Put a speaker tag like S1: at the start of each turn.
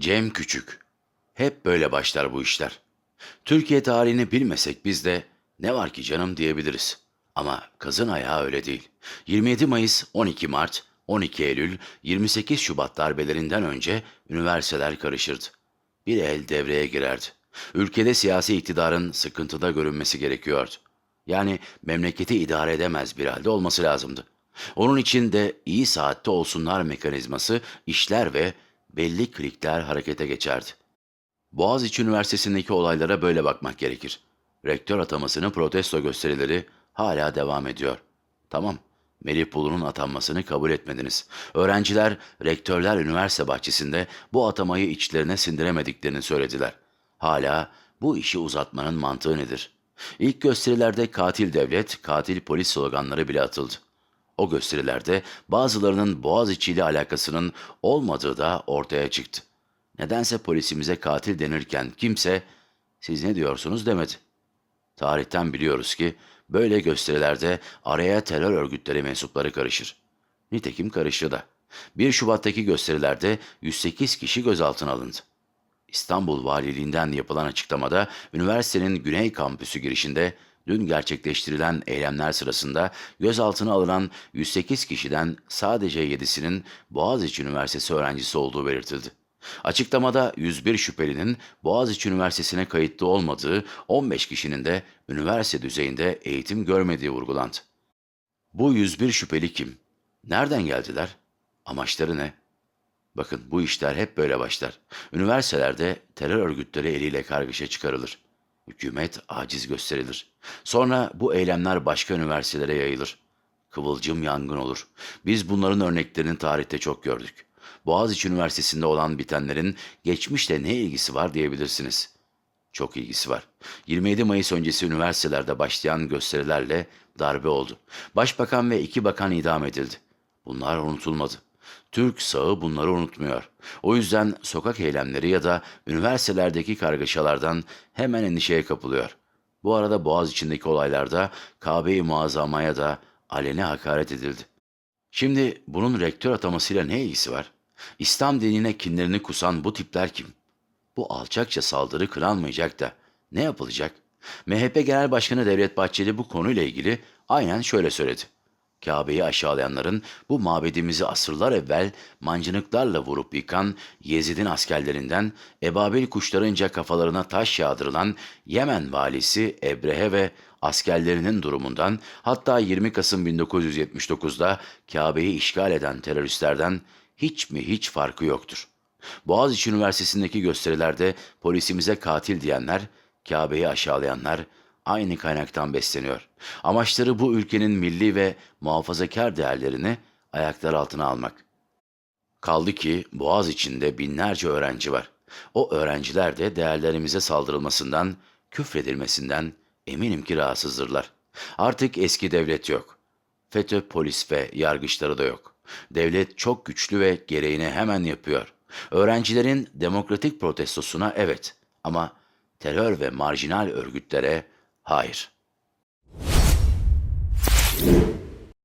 S1: Cem Küçük. Hep böyle başlar bu işler. Türkiye tarihini bilmesek biz de ne var ki canım diyebiliriz. Ama kazın ayağı öyle değil. 27 Mayıs, 12 Mart, 12 Eylül, 28 Şubat darbelerinden önce üniversiteler karışırdı. Bir el devreye girerdi. Ülkede siyasi iktidarın sıkıntıda görünmesi gerekiyordu. Yani memleketi idare edemez bir halde olması lazımdı. Onun için de iyi saatte olsunlar mekanizması işler ve belli klikler harekete geçerdi. Boğaziçi Üniversitesi'ndeki olaylara böyle bakmak gerekir. Rektör atamasının protesto gösterileri hala devam ediyor. Tamam, Melih Bulu'nun atanmasını kabul etmediniz. Öğrenciler, rektörler üniversite bahçesinde bu atamayı içlerine sindiremediklerini söylediler. Hala bu işi uzatmanın mantığı nedir? İlk gösterilerde katil devlet, katil polis sloganları bile atıldı. O gösterilerde bazılarının Boğaziçi ile alakasının olmadığı da ortaya çıktı. Nedense polisimize katil denirken kimse siz ne diyorsunuz demedi. Tarihten biliyoruz ki böyle gösterilerde araya terör örgütleri mensupları karışır. Nitekim karıştı da. 1 Şubat'taki gösterilerde 108 kişi gözaltına alındı. İstanbul Valiliğinden yapılan açıklamada üniversitenin Güney Kampüsü girişinde dün gerçekleştirilen eylemler sırasında gözaltına alınan 108 kişiden sadece 7'sinin Boğaziçi Üniversitesi öğrencisi olduğu belirtildi. Açıklamada 101 şüphelinin Boğaziçi Üniversitesi'ne kayıtlı olmadığı, 15 kişinin de üniversite düzeyinde eğitim görmediği vurgulandı. Bu 101 şüpheli kim? Nereden geldiler? Amaçları ne? Bakın bu işler hep böyle başlar. Üniversitelerde terör örgütleri eliyle kargaşa çıkarılır. Hükümet aciz gösterilir. Sonra bu eylemler başka üniversitelere yayılır. Kıvılcım yangın olur. Biz bunların örneklerini tarihte çok gördük. Boğaziçi Üniversitesi'nde olan bitenlerin geçmişle ne ilgisi var diyebilirsiniz. Çok ilgisi var. 27 Mayıs öncesi üniversitelerde başlayan gösterilerle darbe oldu. Başbakan ve iki bakan idam edildi. Bunlar unutulmadı. Türk sağı bunları unutmuyor. O yüzden sokak eylemleri ya da üniversitelerdeki kargaşalardan hemen endişeye kapılıyor. Bu arada Boğaz içindeki olaylarda Kabe-i Muazzama'ya da aleni hakaret edildi. Şimdi bunun rektör atamasıyla ne ilgisi var? İslam dinine kinlerini kusan bu tipler kim? Bu alçakça saldırı kınanmayacak da ne yapılacak? MHP Genel Başkanı Devlet Bahçeli bu konuyla ilgili aynen şöyle söyledi. Kabe'yi aşağılayanların bu mabedimizi asırlar evvel mancınıklarla vurup yıkan Yezid'in askerlerinden ebabil kuşlarınca kafalarına taş yağdırılan Yemen valisi Ebrehe ve askerlerinin durumundan hatta 20 Kasım 1979'da Kabe'yi işgal eden teröristlerden hiç mi hiç farkı yoktur. Boğaziçi Üniversitesi'ndeki gösterilerde polisimize katil diyenler, Kabe'yi aşağılayanlar, aynı kaynaktan besleniyor. Amaçları bu ülkenin milli ve muhafazakar değerlerini ayaklar altına almak. Kaldı ki Boğaz içinde binlerce öğrenci var. O öğrenciler de değerlerimize saldırılmasından, küfredilmesinden eminim ki rahatsızdırlar. Artık eski devlet yok. FETÖ polis ve yargıçları da yok. Devlet çok güçlü ve gereğini hemen yapıyor. Öğrencilerin demokratik protestosuna evet ama terör ve marjinal örgütlere height